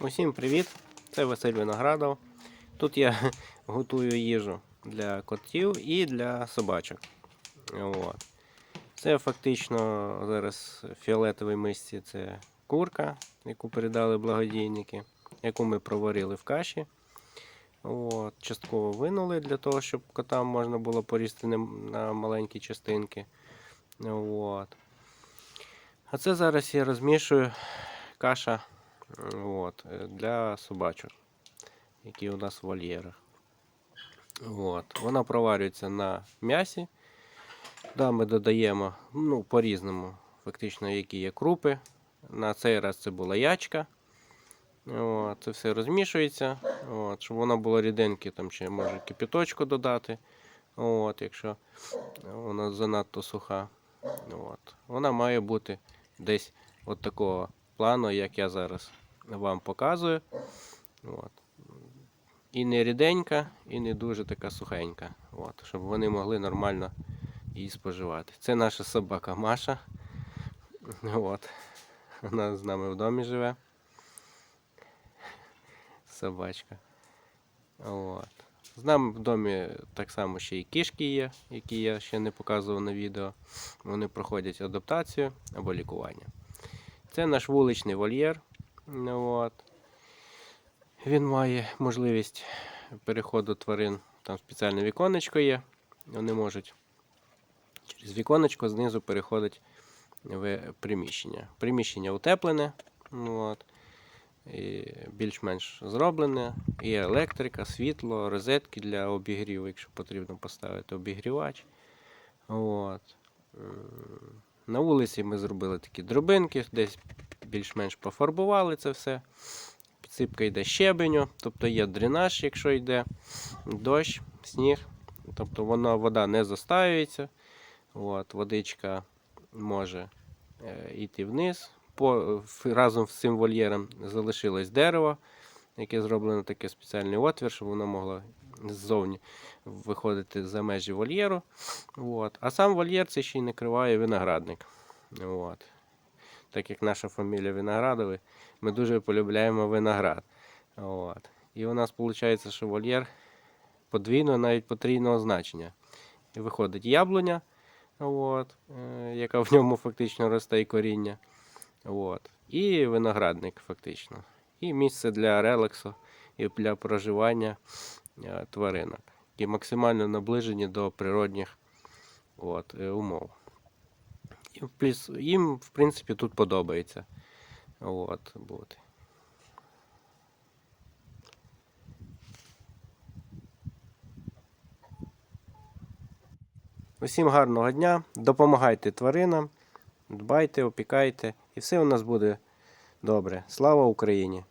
Усім привіт! Це Василь Виноградов. Тут я готую їжу для котів і для собачок. От. Це фактично зараз в фіолетовій мисці це курка, яку передали благодійники, яку ми проварили в каші. От. Частково винули для того, щоб котам можна було порізати на- на маленькі частинки. От. А це зараз я розмішую каша от, е, для собачок, які у нас в вольєрах. От. Вона проварюється на м'ясі. Да, ми додаємо ну, по-різному, фактично, які є крупи. На цей раз це була ячка. От, це все розмішується. От, щоб воно було ріденьке, там ще може кипяточку додати. От, якщо вона занадто суха. От. Вона має бути десь от такого плану, як я зараз вам показую. От. І не ріденька, і не дуже така сухенька. От, щоб вони могли нормально її споживати. Це наша собака Маша. От. Вона з нами в домі живе. Собачка. От. З нами в домі так само ще і кішки є, які я ще не показував на відео. Вони проходять адаптацію або лікування. Це наш вуличний вольєр. Ну, От. Він має можливість переходу тварин. Там спеціальне віконечко є. Вони можуть через віконечко знизу переходить в приміщення. Приміщення утеплене. ну, От. І більш-менш зроблене. Є електрика, світло, розетки для обігріву, якщо потрібно поставити обігрівач. От. На вулиці ми зробили такі дробинки, десь більш-менш пофарбували це все. Підсипка йде щебеню, тобто є дренаж, якщо йде дощ, сніг. Тобто вона, вода не застаюється. От, водичка може е, йти вниз. По, разом з цим вольєром залишилось дерево, яке зроблено такий спеціальний отвір, щоб воно могло ззовні виходити за межі вольєру. От. А сам вольєр це ще й накриває виноградник. От. Так як наша фамілія Виноградові, ми дуже полюбляємо виноград. От. І у нас виходить, що вольєр подвійного, навіть потрійного значення. І виходить яблуня, от, е, яка в ньому фактично росте і коріння. От. І виноградник, фактично. І місце для релаксу і для проживання тваринок, які максимально наближені до природних от, е, умов. І плюс їм, в принципі, тут подобається. От, бути. Усім гарного дня, допомагайте тваринам, дбайте, опікайте, і все у нас буде добре. Слава Україні!